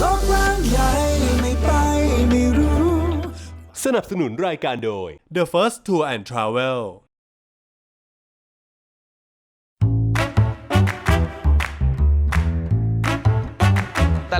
โลกกว้างใหญ่ไม่ไปไม่รู้ สนับสนุนรายการโดย The First Tour and Travel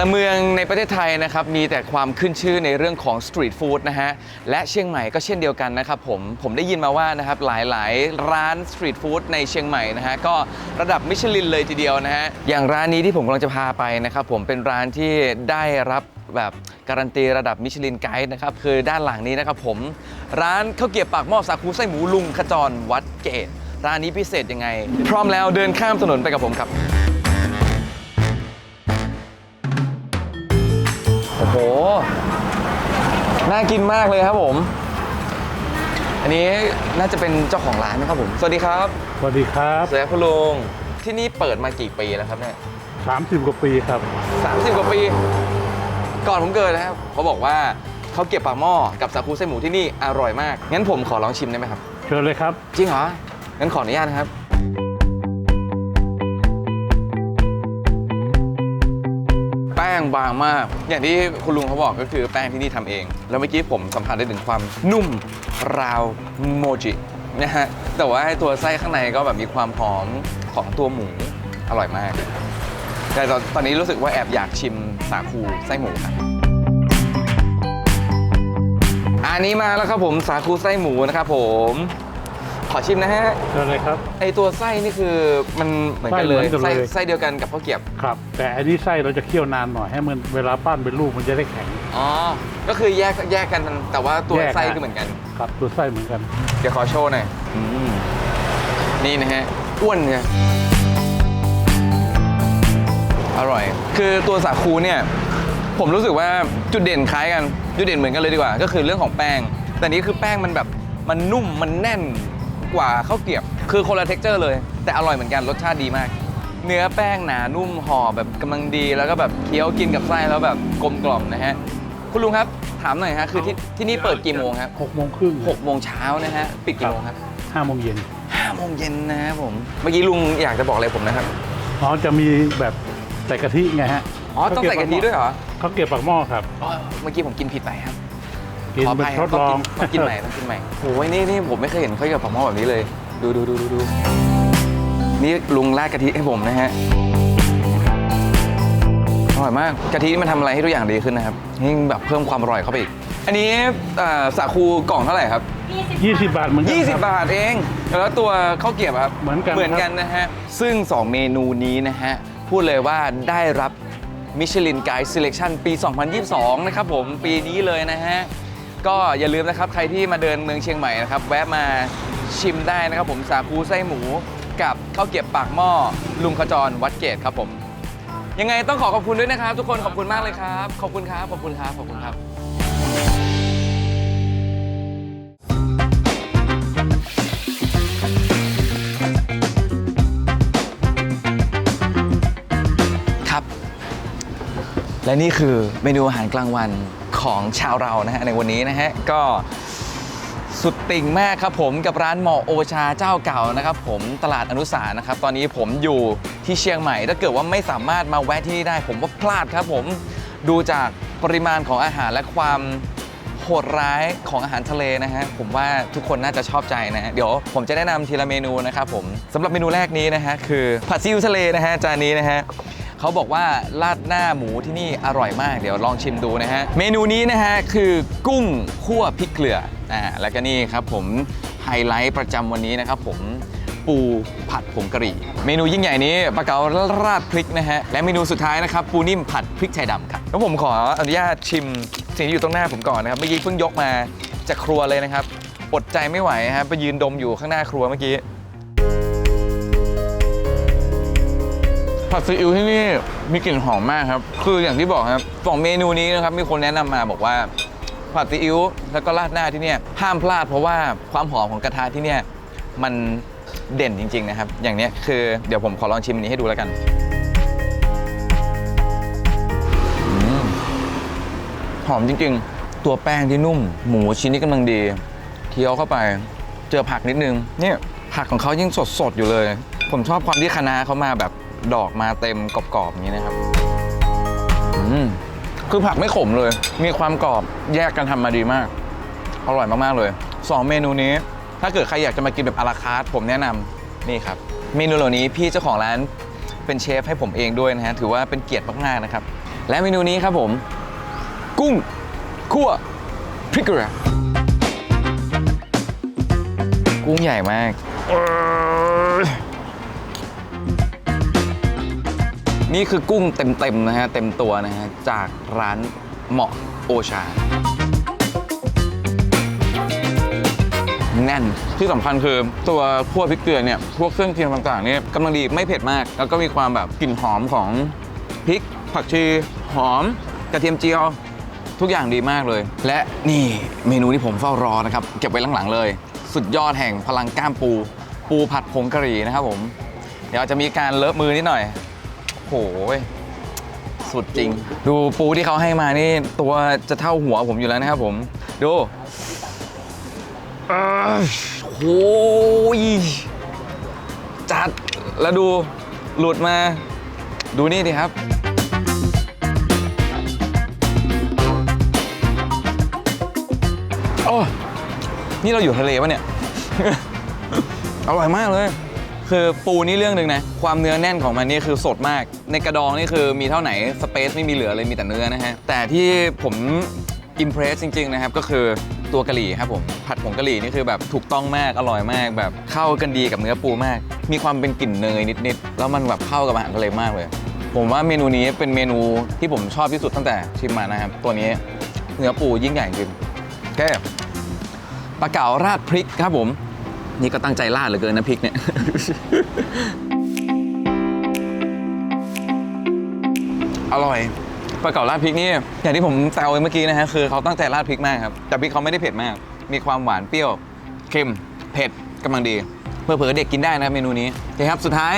ละเมืองในประเทศไทยนะครับมีแต่ความขึ้นชื่อในเรื่องของสตรีทฟู้ดนะฮะและเชียงใหม่ก็เช่นเดียวกันนะครับผมผมได้ยินมาว่านะครับหลายๆ ร้านสตรีทฟู้ดในเชียงใหม่นะฮะก็ระดับมิชลินเลยทีเดียวนะฮะอย่างร้านนี้ที่ผมกำลังจะพาไปนะครับผมเป็นร้านที่ได้รับแบบการันตีระดับมิชลินไกด์นะครับคือด้านหลังนี้นะครับผมร้านข้าวเกรี๊ยวปากหม้อสาคูไส้หมูลุงขจรวัดเกตร้านนี้พิเศษยังไง พร้อมแล้วเดินข้ามถนนไปกับผมครับ น่ากินมากเลยครับผม อันนี้น่าจะเป็นเจ้าของร้านนะครับผม สวัสดีครับสวัสดีครับ สวัสดีครับคุณลุงที่นี่เปิดมากี่ปีแล้วครับเนี่ย30 กว่าปีครับสามสิบกว่าปี ก่อนผมเกิดนะครับเขาบอกว่าเขาวเก็บปากหม้อกับสาคูไส้หมูที่นี่อร่อยมากงั้นผมขอลองชิมได้ไหมครับ เชิญเลยครับ จริงเหรองั้นขออนุญาตนะครับ งบางมาก อย่างที่คุณลุงเขาบอกก็คือแป้งที่นี่ทำเอง แล้วเมื่อกี้ผมสัมผัสได้ถึงความนุ่มราวโมจินะฮะแต่ว่าตัวไส้ข้างในก็แบบมีความหอมของตัวหมูอร่อยมาก แต่ตอนตอนนี้รู้สึกว่าแอบอยากชิมสาคูไส้หมูครับอันนี้มาแล้วครับผมสาคูไส้หมูนะครับผม ขอชิมนะฮะเชิญเลยครับ ไอตัวไส้นี่คือมันเหมือนกันเลยไส้เหมือนกันไส้เลย ไส้เดียวกันกับข้าวเกรี๊ยวครับ แต่อันนี้ไส้เราจะเคี่ยวนานหน่อยให้มันเวลาปั้นเป็นลูกมันจะได้แข็ง อ๋อก็คือแยกแยกกันแต่ว่าตัวแยกไส้นะก็เหมือนกัน ครับตัวไส้เหมือนกัน เดี๋ยวขอโชว์หน่อยอืมนี่นะฮะ อ้วนเนี่ยอร่อย คือตัวสาคูเนี่ย ผมรู้สึกว่าจุดเด่นคล้ายกัน จุดเด่นเหมือนกันเลยดีกว่า ก็คือเรื่องของแป้ง แต่นี้คือแป้งมันแบบ มันนุ่ม มันแน่น กว่าข้าวเกรี๊ยวคือคนละเท็กเจอร์เลย แต่อร่อยเหมือนกันรสชาติดีมาก เนื้อแป้งหนานุ่มห่อแบบกำลังดี แล้วก็แบบเคี้ยวกินกับไส้แล้วแบบกลมกล่อมนะฮะคุณลุงครับถามหน่อยฮะคือที่ที่นี่เปิดกี่โมงครับ6โมงครึ่งหกโมงเช้านะฮะปิดกี่โมงครับ5โมงเย็นห้าโมงเย็นนะครับผมเมื่อกี้ลุงอยากจะบอกอะไรผมนะครับอ๋อจะมีแบบใส่กะทิไงฮะอ๋อต้องใส่กะทิด้วยเหรอเขาเก็บปากหม้อครับอ๋อเมื่อกี้ผมกินผิดไปครับ กินขออเป็นภัยทครับดลอง ต้องกินต้องกินใหม่ต้องกินใหม่โอ้ยนี่นี่ผมไม่เคยเห็นข้าวเกรี๊ยวปากหม้อแบบนี้เลย ดูดูดูดูดูนี่ลุงราดกะทิให้ผมนะฮะอร่อยมากกะทินี่มันทำอะไรให้ทุกอย่างดีขึ้นนะครับยิ่งแบบเพิ่มความอร่อยเข้าไปอีกอันนี้เอ่อสาคูกล่องเท่าไหร่ครับ 20 บาทเหมือนกันค20 รับาทเอง แล้วตัวข้าวเกรี๊ยวครับเหมือนกันเหมือนกันนะฮะ ซึ่ง 2 เมนูนี้นะฮะ พูดเลยว่าได้รับมิชลินไกด์ e เล c ชั o นปี 2022 นะครับผมปีนี้เลยนะฮะ ก็อย่าลืมนะครับใครที่มาเดินเมืองเชียงใหม่นะครับแวะมาชิมได้นะครับผมสาคูไส้หมู กับข้าวเกรี๊ยวปากหม้อลุงขจรวัดเกตครับผม ยังไงต้องขอขอบคุณด้วยนะครับ ทุกคนขอบคุณมากเลยครับ ขอบคุณครับขอบคุณครับขอบคุณครับ และนี่คือเมนูอาหารกลางวันของชาวเรานะฮะในวันนี้นะฮะก็สุดติ่งมากครับผมกับร้านหมอโอชาเจ้าเก่านะครับผมตลาดอนุสารนะครับ ตอนนี้ผมอยู่ที่เชียงใหม่ ถ้าเกิดว่าไม่สามารถมาแวะที่นี่ได้ ผมว่าพลาดครับผมดูจากปริมาณของอาหารและความโหดร้ายของอาหารทะเลนะฮะผมว่าทุกคนน่าจะชอบใจนะฮะเดี๋ยวผมจะแนะนำทีละเมนูนะครับผมสำหรับเมนูแรกนี้นะฮะคือผัดซีอิ๊วทะเลนะฮะจานนี้นะฮะ เขาบอกว่าราดหน้าหมูที่นี่อร่อยมาก เดี๋ยวลองชิมดูนะฮะ เมนูนี้นะฮะคือกุ้งคั่วพริกเกลืออ่าแล้วก็นี่ครับผมไฮไลท์ประจำวันนี้นะครับผมปูผัดผงกะหรี่ เมนูยิ่งใหญ่นี้ปลาเก๋าราดพริกนะฮะ และเมนูสุดท้ายนะครับ ปูนิ่มผัดพริกไทยดำครับแล้วผมขออนุญาตชิมสิ่งที่อยู่ตรงหน้าผมก่อนนะครับ เมื่อกี้เพิ่งยกมาจากครัวเลยนะครับ อดใจไม่ไหวครับไปยืนดมอยู่ข้างหน้าครัวเมื่อกี้ ผัดซีอิ๊วที่นี่มีกลิ่นหอมมากครับ คืออย่างที่บอกครับสองเมนูนี้นะครับมีคนแนะนำมาบอกว่าผัดซีอิ๊วแล้วก็ราดหน้าที่เนี่ยห้ามพลาดเพราะว่าความหอมของกระทะที่เนี่ยมันเด่นจริง ๆนะครับ อย่างเนี้ยคือเดี๋ยวผมขอลองชิมอันนี้ให้ดูแล้วกันอืมหอมจริง ๆ ตัวแป้งที่นุ่ม หมูชิ้นนี้กำลังดีเคี้ยวเข้าไปเจอผักนิดนึงเนี่ยผักของเขายิ่งสดๆอยู่เลย ผมชอบความที่คะน้าเขามาแบบ ดอกมาเต็มกรอบๆอย่างนี้นะครับอืมคือผักไม่ขมเลย มีความกรอบแยกกันทำมาดีมาก อร่อยมากๆเลย 2 เมนูนี้ ถ้าเกิดใครอยากจะมากินแบบอาราคาร์ทผมแนะนำนี่ครับ เมนูเหล่านี้พี่เจ้าของร้านเป็นเชฟให้ผมเองด้วยนะฮะ ถือว่าเป็นเกียรติมากๆนะครับ และเมนูนี้ครับผม กุ้งคั่วพริกเกลือกุ้งใหญ่มาก นี่คือกุ้งเต็มๆนะฮะเต็มตัวนะฮะจากร้านเหมาะโอชา แน่นที่สำคัญคือตัวคั่วพริกเกลือเนี่ยพวกเครื่องเคียงต่างๆเนี่ยกำลังดีไม่เผ็ดมาก แล้วก็มีความแบบกลิ่นหอมของพริก ผักชีหอม กระเทียมเจียวทุกอย่างดีมากเลย และนี่เมนูที่ผมเฝ้ารอนะครับ เก็บไว้หลังๆเลย สุดยอดแห่งพลังก้ามปู ปูผัดผงกะหรี่นะครับผม เดี๋ยวจะมีการเลอะมือนิดหน่อย โอ้โหสุดจริง ดูปูที่เขาให้มานี่ ตัวจะเท่าหัวผมอยู่แล้วนะครับผม ดูโอ้ยจัด แล้วดูหลุดมา ดูนี่ดิครับโอ้นี่เราอยู่ทะเลปะเนี่ย อร่อยมากเลย คือปูนี่เรื่องหนึ่งนะ ความเนื้อแน่นของมันนี่คือสดมาก ในกระดองนี่คือมีเท่าไหนสเปซไม่มีเหลือเลยมีแต่เนื้อนะฮะ แต่ที่ผมอิมเพรสจริง ๆ นะครับ ก็คือตัวกะหรี่ครับผม ผัดผงกะหรี่นี่คือแบบถูกต้องมากอร่อยมาก แบบเข้ากันดีกับเนื้อปูมาก มีความเป็นกลิ่นเนยนิดๆแล้วมันแบบเข้ากับอาหารทะเลมากเลย ผมว่าเมนูนี้เป็นเมนูที่ผมชอบที่สุดตั้งแต่ชิมมานะครับตัวนี้เนื้อปูยิ่งใหญ่จริงโอเคปลาเก๋าราดพริกครับผม นี่ก็ตั้งใจราดเหลือเกินนะพริกเนี่ย อร่อยปลาเก๋าราดพริกนี่อย่างที่ผมแซวไปเมื่อกี้นะฮะคือเขาตั้งใจราดพริกมากครับแต่พริกเขาไม่ได้เผ็ดมาก มีความหวานเปรี้ยวเค็มเผ็ดกำลังดีเผื่อๆเด็กกินได้นะเมนูนี้โอเคครับสุดท้าย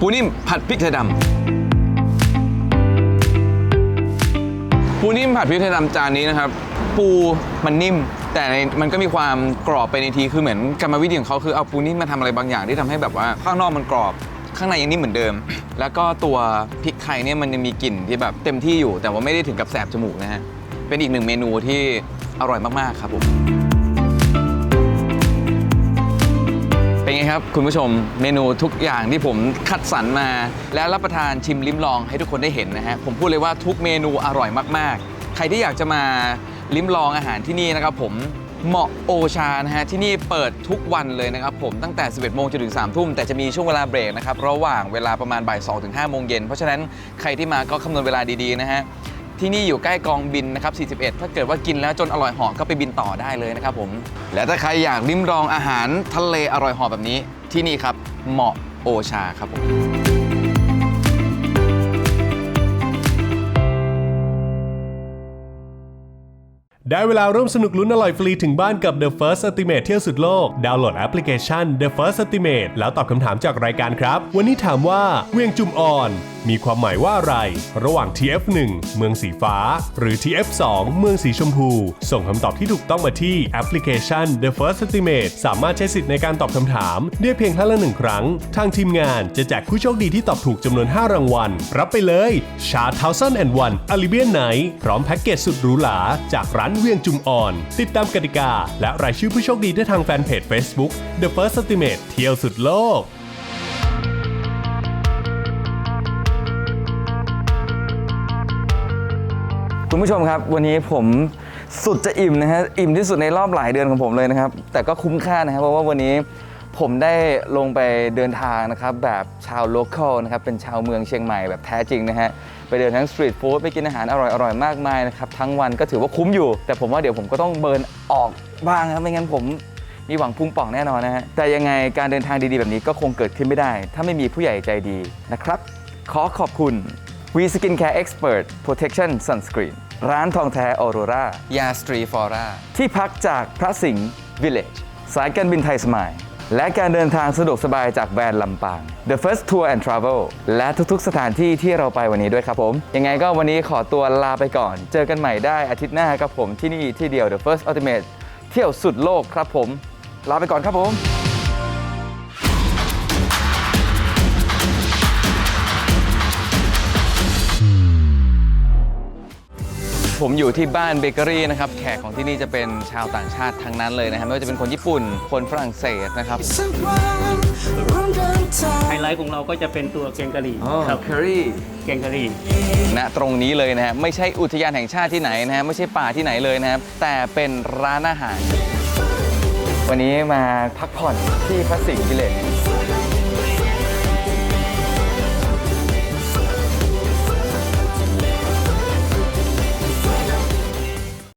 ปูนิ่มผัดพริกไทยดำปูนิ่มผัดพริกไทยดำจานนี้นะครับ ปูมันนิ่ม แต่ในมันก็มีความกรอบไปในทีคือเหมือนกรรมวิธีของเขาคือเอาปูนิ่มมาทำอะไรบางอย่างที่ทำให้แบบว่าข้างนอกมันกรอบข้างในยังนิ่มเหมือนเดิม แล้วก็ตัวพริกไทยเนี่ยมันยังมีกลิ่นที่แบบเต็มที่อยู่ แต่ว่าไม่ได้ถึงกับแสบจมูกนะฮะ เป็นอีกหนึ่งเมนูที่อร่อยมาก ๆ ครับผม เป็นไงครับ คุณผู้ชมเมนูทุกอย่างที่ผมคัดสรรมา และรับประทานชิมลิ้มลองให้ทุกคนได้เห็นนะฮะ ผมพูดเลยว่าทุกเมนูอร่อยมาก ๆ ใครที่อยากจะมา ลิ้มลองอาหารที่นี่นะครับผมเหมาะโอชานะฮะที่นี่เปิดทุกวันเลยนะครับผมตั้งแต่ 11 โมงจนถึง 3 ทุ่ม แต่จะมีช่วงเวลาเบรกนะครับ ระหว่างเวลาประมาณบ่าย2ถึง5โมงเย็น เพราะฉะนั้นใครที่มาก็คำนวณเวลาดีๆนะฮะ ที่นี่อยู่ใกล้กองบินนะครับ 41 ถ้าเกิดว่ากินแล้วจนอร่อยหอก็ไปบินต่อได้เลยนะครับผม และถ้าใครอยากลิ้มลองอาหารทะเลอร่อยหอแบบนี้ที่นี่ครับเหมาะโอชาครับผม ได้เวลาร่วมสนุกลุ้นอร่อยฟรีถึงบ้านกับ The First Estimate เที่ยวสุดโลก ดาวน์โหลดแอปพลิเคชัน The First Estimate แล้วตอบคำถามจากรายการครับ วันนี้ถามว่าเวียงจุมอ่อน มีความหมายว่าอะไร ระหว่าง TF1 เมืองสีฟ้า หรือ TF2 เมืองสีชมพู ส่งคำตอบที่ถูกต้องมาที่แอปพลิเคชัน The First Estimate สามารถใช้สิทธิ์ในการตอบคำถามได้เพียงท่านละหนึ่งครั้ง ทางทีมงานจะแจกผู้โชคดีที่ตอบถูกจำนวน 5 รางวัล รับไปเลยชาเทาซันแอนด์วันอลิเบียนไนพร้อมแพ็กเกจสุดหรูหราจากร้านเวียงจุมอ่อน ติดตามกติกา และรายชื่อผู้โชคดีได้ทางแฟนเพจ Facebook The First Estimate เที่ยวสุดโลก คุณผู้ชมครับ วันนี้ผมสุดจะอิ่มนะฮะอิ่มที่สุดในรอบหลายเดือนของผมเลยนะครับ แต่ก็คุ้มค่านะครับเพราะว่าวันนี้ผมได้ลงไปเดินทางนะครับแบบชาวโลเคอลนะครับเป็นชาวเมืองเชียงใหม่แบบแท้จริงนะฮะ ไปเดินทั้งสตรีทฟู้ดไปกินอาหารอร่อยๆ มากมายนะครับ ทั้งวันก็ถือว่าคุ้มอยู่ แต่ผมว่าเดี๋ยวผมก็ต้องเบิร์นออกบ้างครับไม่งั้นผมมีหวังพุ่งป่องแน่นอนนะฮะแต่ยังไงการเดินทางดีๆ แบบนี้ก็คงเกิดขึ้นไม่ได้ ถ้าไม่มีผู้ใหญ่ใจดีนะครับ ขอขอบคุณ V Skin Care Expert Protection Sunscreen ร้านทองแท้ออโรรายาสตรีฟอร่าที่พักจากพระสิงห์ Village สายการบินไทยสมาย และการเดินทางสะดวกสบายจากแบรนด์ลำปาง The First Tour and Travel และทุกๆ สถานที่ที่เราไปวันนี้ด้วยครับผม ยังไงก็วันนี้ขอตัวลาไปก่อน เจอกันใหม่ได้อาทิตย์หน้าครับผมที่นี่ที่เดียว The First Ultimate เที่ยวสุดโลกครับผม ลาไปก่อนครับผม ผมอยู่ที่บ้านเบเกอรี่นะครับ แขกของที่นี่จะเป็นชาวต่างชาติทั้งนั้นเลยนะครับไม่ว่าจะเป็นคนญี่ปุ่น คนฝรั่งเศสนะครับสักวันร่วมเดินทางไฮไลท์ของเราก็จะเป็นตัวแกงกะหรี่อ๋อครับเคอรี่แกงกะหรี่ ณตรงนี้เลยนะฮะไม่ใช่อุทยานแห่งชาติที่ไหนนะฮะไม่ใช่ป่าที่ไหนเลยนะครับแต่เป็นร้านอาหาร วันนี้มาพักผ่อนที่พระสิงห์วิลเลจ